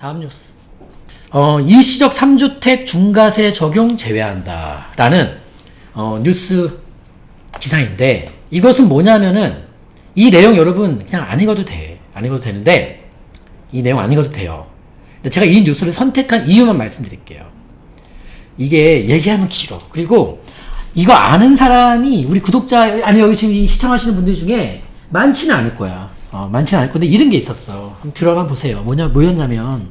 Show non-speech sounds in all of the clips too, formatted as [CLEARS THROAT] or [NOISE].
다음 뉴스. 어, 일시적 3주택 중과세 적용 제외한다. 라는, 어, 뉴스 기사인데, 이것은 뭐냐면은, 이 내용 여러분, 그냥 안 읽어도 돼. 안 읽어도 되는데, 이 내용 안 읽어도 돼요. 근데 제가 이 뉴스를 선택한 이유만 말씀드릴게요. 이게 얘기하면 길어. 그리고, 이거 아는 사람이, 우리 구독자, 아니, 여기 지금 이 시청하시는 분들 중에 많지는 않을 거야. 어, 많지는 않을 건데, 이런 게 있었어. 한번 들어가 보세요. 뭐냐, 뭐였냐면,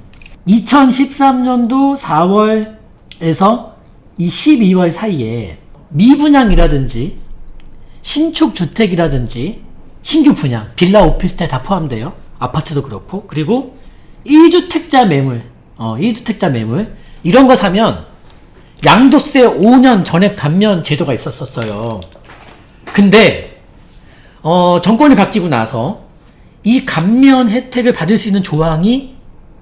2013년도 4월에서 이 12월 사이에 미분양이라든지 신축 주택이라든지 신규 분양, 빌라 오피스텔 다 포함돼요. 아파트도 그렇고. 그리고 1주택자 매물, 어, 1주택자 매물, 이런 거 사면 양도세 5년 전액 감면 제도가 있었었어요. 근데, 어, 정권이 바뀌고 나서 이 감면 혜택을 받을 수 있는 조항이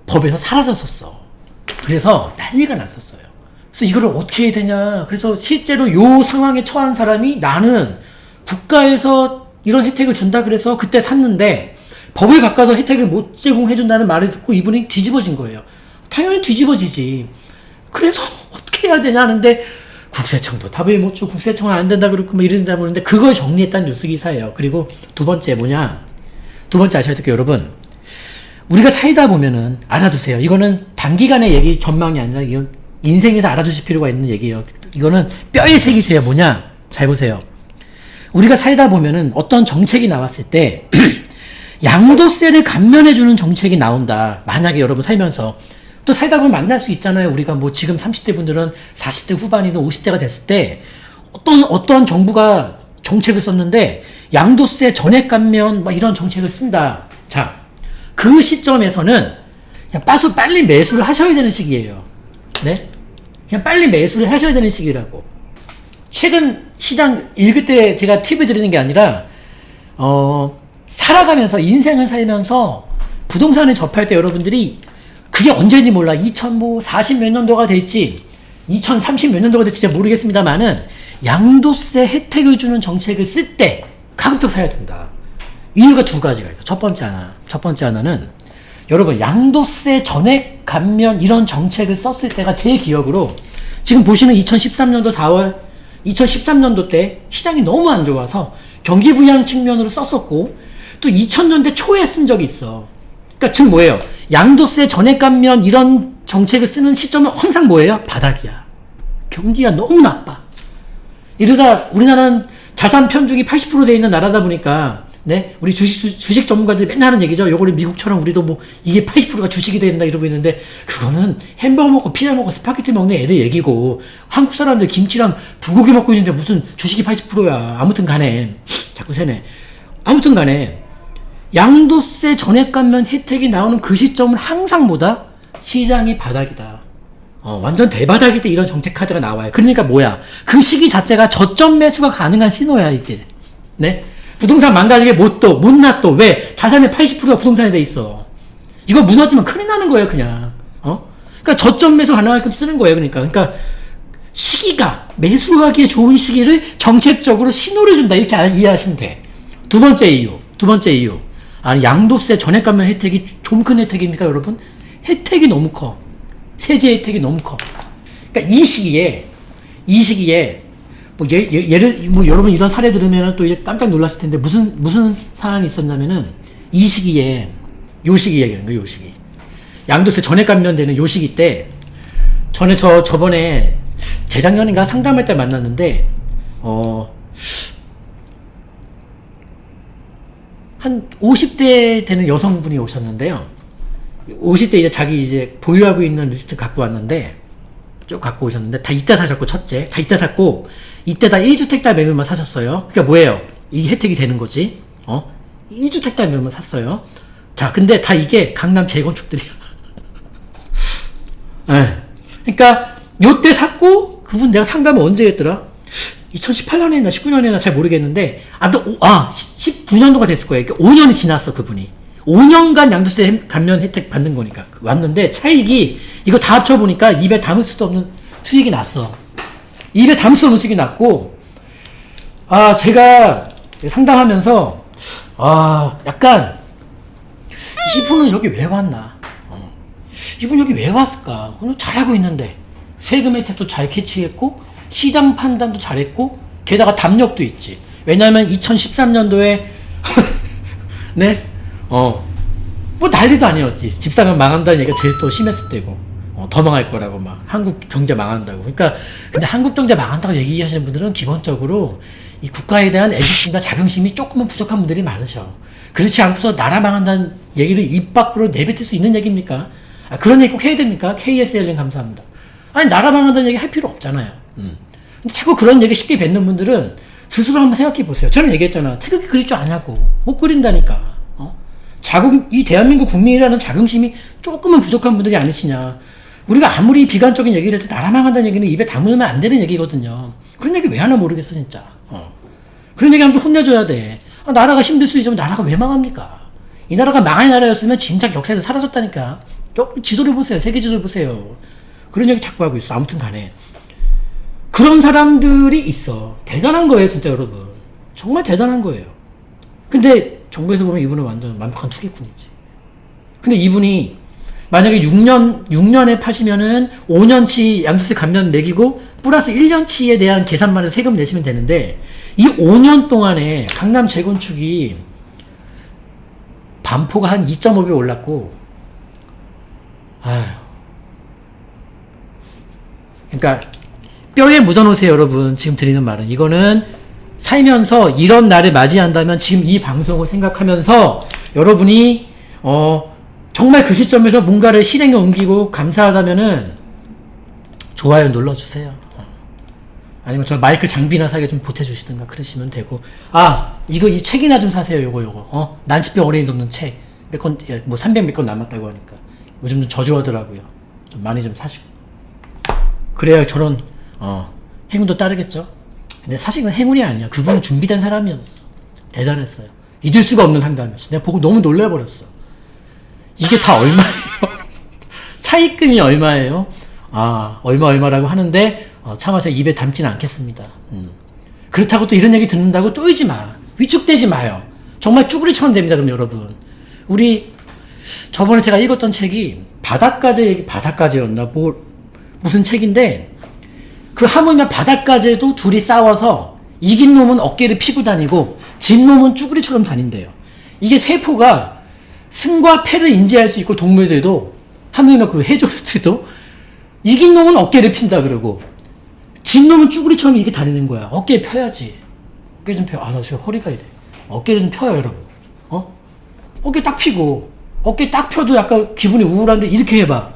법에서 사라졌었어. 그래서 난리가 났었어요. 그래서 이거를 어떻게 해야 되냐. 그래서 실제로 요 상황에 처한 사람이 나는 국가에서 이런 혜택을 준다 그래서 그때 샀는데 법을 바꿔서 혜택을 못 제공해준다는 말을 듣고 이분이 뒤집어진 거예요. 당연히 뒤집어지지. 그래서 어떻게 해야 되냐 하는데 국세청도 답을 못 줘. 국세청은 안 된다 그렇고 뭐 이런다 그러는데 그걸 정리했다는 뉴스 기사예요. 그리고 두 번째 뭐냐. 두 번째 아셔야 될 게 여러분. 우리가 살다 보면은 알아두세요. 이거는 단기간의 얘기 전망이 아니라 이건 인생에서 알아두실 필요가 있는 얘기예요. 이거는 뼈에 새기세요. 뭐냐? 잘 보세요. 우리가 살다 보면은 어떤 정책이 나왔을 때 [CLEARS THROAT] 양도세를 감면해주는 정책이 나온다. 만약에 여러분 살면서 또 살다 보면 만날 수 있잖아요. 우리가 뭐 지금 30대 분들은 40대 후반이든 50대가 됐을 때 어떤 어떤 정부가 정책을 썼는데 양도세 전액 감면 막 이런 정책을 쓴다. 자, 그 시점에서는 그냥 빠수 빨리 매수를 하셔야 되는 시기예요. 네? 그냥 빨리 매수를 하셔야 되는 시기라고. 최근 시장 읽을 때 제가 팁을 드리는 게 아니라, 어, 살아가면서, 인생을 살면서 부동산을 접할 때 여러분들이 그게 언제인지 몰라. 2040 몇 년도가 될지, 2030 몇 년도가 될지 잘 모르겠습니다만은, 양도세 혜택을 주는 정책을 쓸 때 가급적 사야 된다. 이유가 두 가지가 있어. 첫 번째 하나, 첫 번째 하나는 여러분 양도세 전액 감면 이런 정책을 썼을 때가 제 기억으로 지금 보시는 2013년도 4월, 2013년도 때 시장이 너무 안 좋아서 경기 부양 측면으로 썼었고 또 2000년대 초에 쓴 적이 있어. 그러니까 즉 뭐예요? 양도세 전액 감면 이런 정책을 쓰는 시점은 항상 뭐예요? 바닥이야. 경기가 너무 나빠. 이러다 우리나라는 자산 편중이 80%돼 있는 나라다 보니까 네, 우리 주식 주, 식 전문가들이 맨날 하는 얘기죠. 요거를 미국처럼 우리도 뭐 이게 80%가 주식이 된다 이러고 있는데 그거는 햄버거 먹고 피자 먹고 스파게티 먹는 애들 얘기고 한국 사람들 김치랑 불고기 먹고 있는데 무슨 주식이 80%야. 아무튼 간에 자꾸 세네. 아무튼 간에 양도세 전액 감면 혜택이 나오는 그 시점은 항상 보다 시장이 바닥이다. 어, 완전 대바닥일 때 이런 정책 카드가 나와요. 그러니까 뭐야? 그 시기 자체가 저점 매수가 가능한 신호야, 이게. 네? 부동산 망가지게 못 둬, 못 놔둬. 왜? 자산의 80%가 부동산에 돼 있어. 이거 무너지면 큰일 나는 거예요, 그냥. 어? 그러니까 저점 매수 가능하게끔 쓰는 거예요, 그러니까. 그러니까 시기가 매수하기에 좋은 시기를 정책적으로 신호를 준다. 이렇게 아- 이해하시면 돼. 두 번째 이유. 두 번째 이유. 아니, 양도세 전액 감면 혜택이 좀 큰 혜택입니까, 여러분? 혜택이 너무 커. 세제 혜택이 너무 커. 그러니까 이 시기에, 이 시기에 뭐 예, 예, 를뭐 여러분 이런 사례 들으면 또 이제 깜짝 놀랐을 텐데 무슨 무슨 사안이 있었냐면은 이 시기에 요 시기 얘기하는 거예요. 요 시기 양도세 전액 감면되는 요 시기 때 전에 저 저번에 재작년인가 상담할 때 만났는데 어. 한 50대 되는 여성분이 오셨는데요. 50대 이제 자기 이제 보유하고 있는 리스트 갖고 왔는데 쭉 갖고 오셨는데 다 이때 사셨고 첫째 다 이때 샀고 이때 다 1주택자 매물만 사셨어요. 그러니까 뭐예요? 이게 혜택이 되는 거지. 어? 1주택자 매물만 샀어요. 자, 근데 다 이게 강남 재건축들이야. [LAUGHS] 예. 그러니까 요때 샀고 그분 내가 상담을 언제 했더라? 2018년에 했나 19년에 했나 잘 모르겠는데 아무튼 아 19년도가 됐을 거예요. 그러니까 5년이 지났어 그분이. 5년간 양도세 감면 혜택 받는 거니까 왔는데 차익이 이거 다 합쳐 보니까 입에 담을 수도 없는 수익이 났어. 입에 담을 수 없는 수익이 났고 아 제가 상담하면서 아 약간 이분은 여기 왜 왔나? 어. 이분 여기 왜 왔을까? 오늘 잘하고 있는데 세금 혜택도 잘 캐치했고 시장 판단도 잘했고 게다가 담력도 있지. 왜냐하면 2013년도에 [LAUGHS] 네, 어, 뭐 난리도 아니었지. 집 사면 망한다는 얘기가 제일 또 심했을 때고. 어, 더 망할 거라고 막 한국 경제 망한다고. 그러니까 근데 한국 경제 망한다고 얘기하시는 분들은 기본적으로 이 국가에 대한 애국심과 자긍심이 조금은 부족한 분들이 많으셔. 그렇지 않고서 나라 망한다는 얘기를 입 밖으로 내뱉을 수 있는 얘기입니까? 아, 그런 얘기 꼭 해야 됩니까? KSL님 감사합니다. 아니 나라 망한다는 얘기 할 필요 없잖아요. 음. 근데 자꾸 그런 얘기 쉽게 뱉는 분들은 스스로 한번 생각해 보세요. 저는 얘기했잖아. 태극기 그릴 줄 아냐고. 못 그린다니까. 어? 자국, 이 대한민국 국민이라는 자긍심이 조금은 부족한 분들이 아니시냐. 우리가 아무리 비관적인 얘기를 해도 나라 망한다는 얘기는 입에 담으면 안 되는 얘기거든요. 그런 얘기 왜 하나 모르겠어, 진짜. 어. 그런 얘기 하면 좀 혼내줘야 돼. 아, 나라가 힘들 수 있지만 나라가 왜 망합니까? 이 나라가 망한 나라였으면 진작 역사에서 사라졌다니까. 지도를 보세요. 세계 지도를 보세요. 그런 얘기 자꾸 하고 있어. 아무튼 간에. 그런 사람들이 있어. 대단한 거예요, 진짜 여러분. 정말 대단한 거예요. 근데 정부에서 보면 이분은 완전 완벽한 투기꾼이지. 근데 이분이 만약에 6년, 6년에 파시면은 5년치 양도세 감면 매기고 플러스 1년치에 대한 계산만 해서 세금 내시면 되는데 이 5년 동안에 강남 재건축이 반포가 한 2.5배 올랐고 아휴. 그러니까 뼈에 묻어놓으세요 여러분. 지금 드리는 말은. 이거는 살면서 이런 날을 맞이한다면 지금 이 방송을 생각하면서 여러분이 어 정말 그 시점에서 뭔가를 실행에 옮기고 감사하다면은 좋아요 눌러주세요. 어. 아니면 저 마이크 장비나 사게 좀 보태주시든가 그러시면 되고. 아 이거 이 책이나 좀 사세요 요거 요거. 어? 난치병 어린이 돕는 책몇권뭐 300몇 권 남았다고 하니까. 요즘 좀 저조하더라고요. 좀 많이 좀 사시고. 그래야 저런 어 행운도 따르겠죠 근데 사실 은 행운이 아니야. 그분은 준비된 사람이었어. 대단했어요. 잊을 수가 없는 상담이었어. 내가 보고 너무 놀래버렸어. 이게 다 얼마예요? [LAUGHS] 차입금이 얼마예요? 아 얼마 얼마라고 하는데 어, 제가 입에 담지는 않겠습니다. 음. 그렇다고 또 이런 얘기 듣는다고 쪼이지 마. 위축되지 마요. 정말 쭈구리처럼 됩니다 그럼 여러분. 우리 저번에 제가 읽었던 책이 얘기 바닷가재였나? 뭐 무슨 책인데 그 하물며 바닷가재도 둘이 싸워서 이긴 놈은 어깨를 피고 다니고 진 놈은 쭈구리처럼 다닌대요. 이게 세포가 승과 패를 인지할 수 있고 동물들도 하물며 그 해조류들도 이긴 놈은 어깨를 핀다 그러고 진 놈은 쭈구리처럼 이렇게 다니는 거야. 어깨 펴야지. 어깨 좀 펴. 아, 나 지금 허리가 이래. 어깨를 좀 펴요, 여러분. 어? 어깨 딱 펴고 어깨 딱 펴도 약간 기분이 우울한데 이렇게 해봐.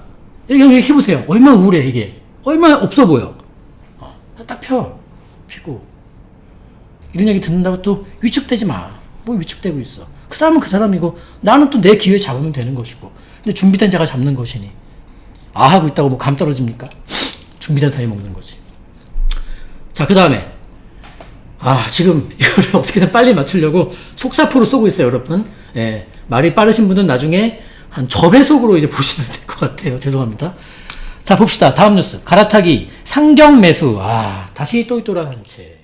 이렇게 해보세요. 얼마나 우울해 이게. 얼마나 없어 보여. 어, 딱 펴. 피고. 이런 얘기 듣는다고 또 위축되지 마. 뭐 위축되고 있어. 그 사람은 그 사람이고 나는 또 내 기회 잡으면 되는 것이고. 근데 준비된 자가 잡는 것이니. 아 하고 있다고 뭐 감 떨어집니까? 준비된 사람이 먹는 거지. 자, 그 다음에 아, 지금 [LAUGHS] 이거를 어떻게든 빨리 맞추려고 속사포로 쏘고 있어요, 여러분. 예. 말이 빠르신 분은 나중에 한 저배속으로 이제 보시면 될 것 같아요. 죄송합니다. 자, 봅시다. 다음 뉴스. 갈아타기, 상경 매수. 아, 다시 또이또란 한 채.